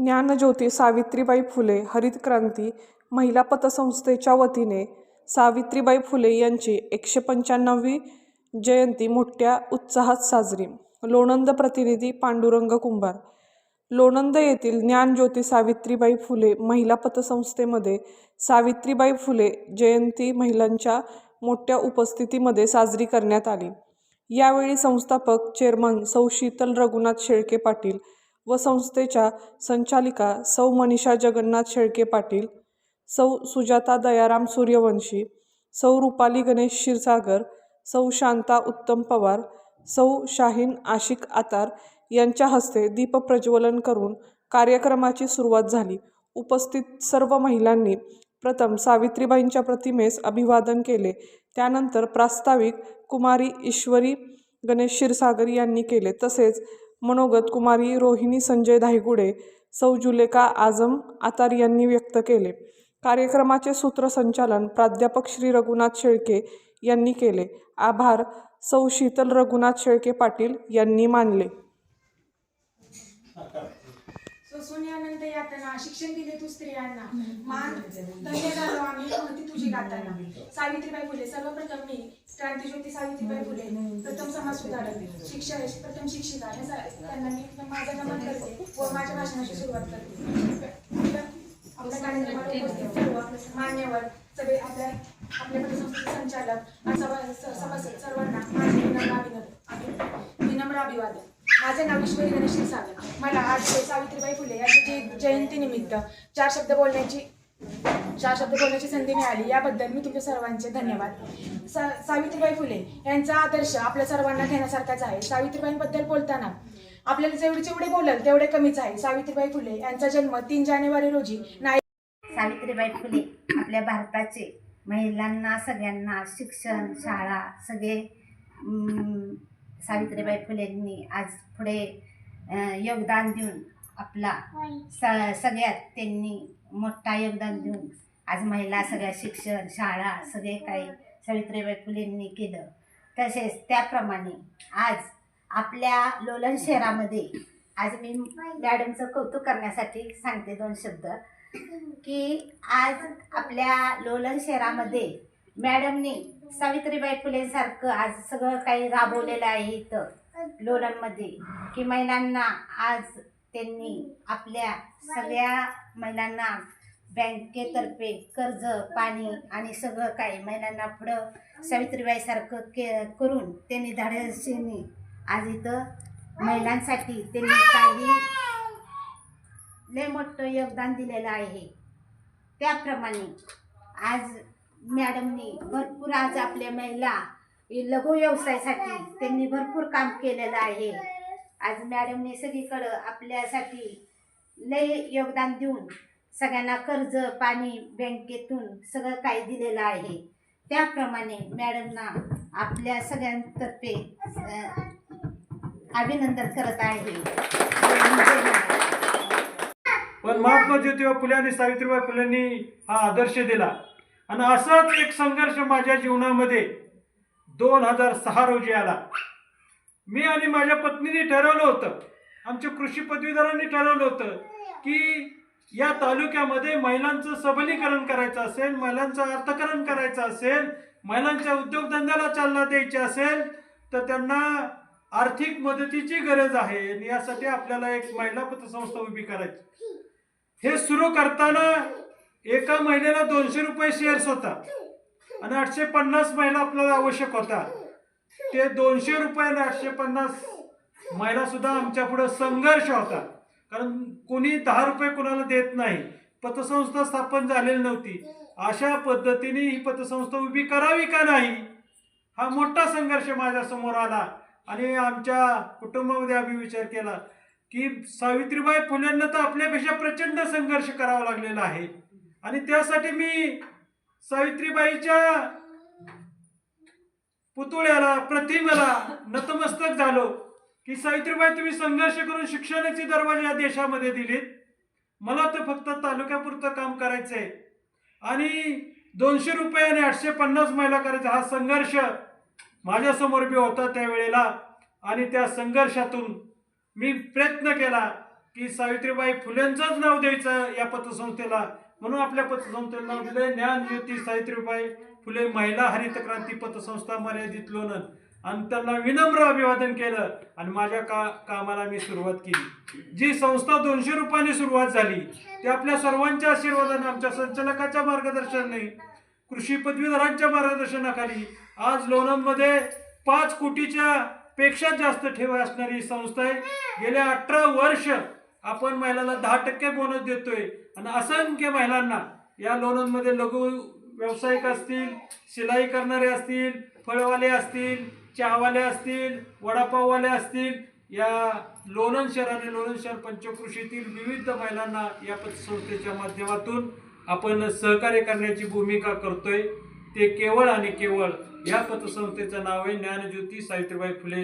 ज्ञानज्योती सावित्रीबाई फुले हरित क्रांती महिला पतसंस्थेच्या वतीने सावित्रीबाई फुले यांची एकशे पंच्याण्णवी जयंती मोठ्या उत्साहात साजरी. लोणंद प्रतिनिधी पांडुरंग कुंभार. लोणंद येथील ज्ञानज्योती सावित्रीबाई फुले महिला पतसंस्थेमध्ये सावित्रीबाई फुले जयंती महिलांच्या मोठ्या उपस्थितीमध्ये साजरी करण्यात आली. यावेळी संस्थापक चेअरमन सौ शीतल रघुनाथ शेळके पाटील व संस्थेच्या संचालिका सौ मनीषा जगन्नाथ शेळके पाटील सौ सुजाता दयाराम सूर्यवंशी सौ रुपाली गणेश क्षीरसागर सौ शांता उत्तम पवार सौ शाहीन आशिक आतार यांच्या हस्ते दीपप्रज्वलन करून कार्यक्रमाची सुरुवात झाली. उपस्थित सर्व महिलांनी प्रथम सावित्रीबाईंच्या प्रतिमेस अभिवादन केले. त्यानंतर प्रास्ताविक कुमारी ईश्वरी गणेश क्षीरसागर यांनी केले. तसेच मनोगत कुमारी रोहिणी संजय धायगुडे सौ जुलेका आझम आतार यांनी व्यक्त केले. कार्यक्रमाचे सूत्रसंचालन प्राध्यापक श्री रघुनाथ शेळके यांनी केले. आभार सौ शीतल रघुनाथ शेळके पाटील यांनी मानले. सोन्यानंद यातना शिक्षण दिले तू स्त्रियांना. मान धन्य झालो आम्ही तुझी गाताना. सावित्रीबाई फुले सर्वप्रथम मी क्रांतीज्योती सावित्रीबाई फुले प्रथम समाज सुधारक शिक्षक प्रथम शिक्षिका. हे त्यांना मी माझा नमन करते व माझ्या भाषणाची सुरुवात करते. आपल्या कार्यक्रमाला उपस्थित सर्व मान्यवर सगळे आपल्या आपल्या पतसंस्थेचे संचालक सर्वांना माझे विनम्र अभिवादन. माझे नाव ईश्वरी गणेश क्षीरसागर मला आज सावित्रीबाई फुले यांची जयंतीनिमित्त चार शब्द बोलण्याची चार शब्द बोलण्याची संधी मिळाली याबद्दल मी तुमच्या सर्वांचे धन्यवाद. सा सावित्रीबाई फुले यांचा आदर्श आपल्या सर्वांना घेण्यासारखाच आहे. सावित्रीबाईंबद्दल बोलताना आपल्याला जेवढे जेवढे बोलल तेवढे कमीच आहे. सावित्रीबाई फुले यांचा जन्म तीन जानेवारी रोजी नाही सावित्रीबाई फुले आपल्या भारताचे महिलांना सगळ्यांना शिक्षण शाळा सगळे सावित्रीबाई फुलेंनी आज पुढे योगदान देऊन आपला स सगळ्यात त्यांनी मोठा योगदान देऊन आज महिला सगळ्या शिक्षण शाळा सगळे काही सावित्रीबाई फुलेंनी केलं. तसेच त्याप्रमाणे आज आपल्या लोलन शहरामध्ये आज मी मॅडमचं कौतुक करण्यासाठी सांगते दोन शब्द. की आज आपल्या लोलन शहरामध्ये मॅडमने सावित्रीबाई फुलेंसारखं आज सगळं काही राबवलेलं आहे इथं लोणंदमध्ये की महिलांना आज त्यांनी आपल्या सगळ्या महिलांना बँकेतर्फे कर्ज पाणी आणि सगळं काही महिलांना पुढं सावित्रीबाईसारखं के करून त्यांनी धाडसीने आज इथं महिलांसाठी त्यांनी काही लय मोठं योगदान दिलेलं आहे. त्याप्रमाणे आज मॅडमनी भरपूर आज आपल्या महिला लघु व्यवसायासाठी त्यांनी भरपूर काम केलेलं आहे. आज मॅडमने सगळीकडं आपल्यासाठी लय योगदान देऊन सगळ्यांना कर्ज पाणी बँकेतून सगळं काही दिलेलं आहे. त्याप्रमाणे मॅडमना आपल्या सगळ्यांतर्फे अभिनंदन करत आहे. पण महात्मा ज्योतिबा फुले आणि सावित्रीबाई फुलेंनी हा आदर्श दिला. आणि असाच एक संघर्ष माझ्या जीवनामध्ये दोन हजार सहा रोजी आला. मी आणि माझ्या पत्नीने ठरवलं होतं आमच्या कृषी पदवीधरांनी ठरवलं होतं की या तालुक्यामध्ये महिलांचं सबलीकरण करायचं असेल महिलांचं अर्थकरण करायचं असेल महिलांच्या उद्योगधंद्याला चालना द्यायची असेल तर त्यांना आर्थिक मदतीची गरज आहे आणि यासाठी आपल्याला एक महिला पतसंस्था उभी करायची. हे सुरू करताना एका महिन्याला दोनशे रुपये शेअर्स होता आणि आठशे पन्नास महिला आपल्याला आवश्यक होता ते दोनशे रुपये आणि आठशे पन्नास महिला सुद्धा आमच्या पुढे संघर्ष होता कारण कोणी दहा रुपये कोणाला देत नाही. पतसंस्था स्थापन झालेली नव्हती. अशा पद्धतीने ही पतसंस्था उभी करावी का नाही? हा मोठा संघर्ष माझ्यासमोर आला आणि आमच्या कुटुंबामध्ये आम्ही विचार केला की सावित्रीबाई फुलेंना तर आपल्यापेक्षा प्रचंड संघर्ष करावा लागलेला आहे. आणि त्यासाठी मी सावित्रीबाईच्या पुतळ्याला प्रतिमेला नतमस्तक झालो की सावित्रीबाई तुम्ही संघर्ष करून शिक्षणाचे दरवाजे या देशामध्ये दिलेत. मला तर फक्त तालुक्यापुरतं काम करायचं आहे आणि दोनशे रुपये आणि आठशे पन्नास महिला करायचा हा संघर्ष माझ्यासमोर बी होता त्यावेळेला. आणि त्या संघर्षातून मी प्रयत्न केला की सावित्रीबाई फुलेंचंच नाव द्यायचं या पतसंस्थेला. म्हणून आपल्या पतसंस्थेला नाव दिलंय ज्ञानज्योती सावित्रीबाई फुले महिला हरित क्रांती पतसंस्था मर्यादित लोणन आणि त्यांना विनम्र अभिवादन केलं. आणि माझ्या का कामाला मी सुरुवात केली. जी संस्था दोनशे रुपयांनी सुरुवात झाली ते आपल्या सर्वांच्या आशीर्वादाने आमच्या संचालकाच्या मार्गदर्शनाने कृषी पदवीधरांच्या मार्गदर्शनाखाली आज लोणंदमध्ये पाच कोटीच्या पेक्षा जास्त ठेव असणारी संस्था आहे. गेल्या अठरा वर्ष आपण महिलांना दहा टक्के बोनस देतोय. आणि असंख्य महिलांना या लोणंदमध्ये लघु व्यावसायिक असतील शिलाई करणारे असतील फळवाले असतील चहावाले असतील वडापाववाले असतील या लोणंद शहर आणि लोणंद शहर पंचकृषीतील विविध महिलांना या पतसंस्थेच्या माध्यमातून आपण सहकार्य करण्याची भूमिका करतोय. ते केवळ आणि केवळ या पतसंस्थेचं नाव आहे ज्ञानज्योती सावित्रीबाई फुले.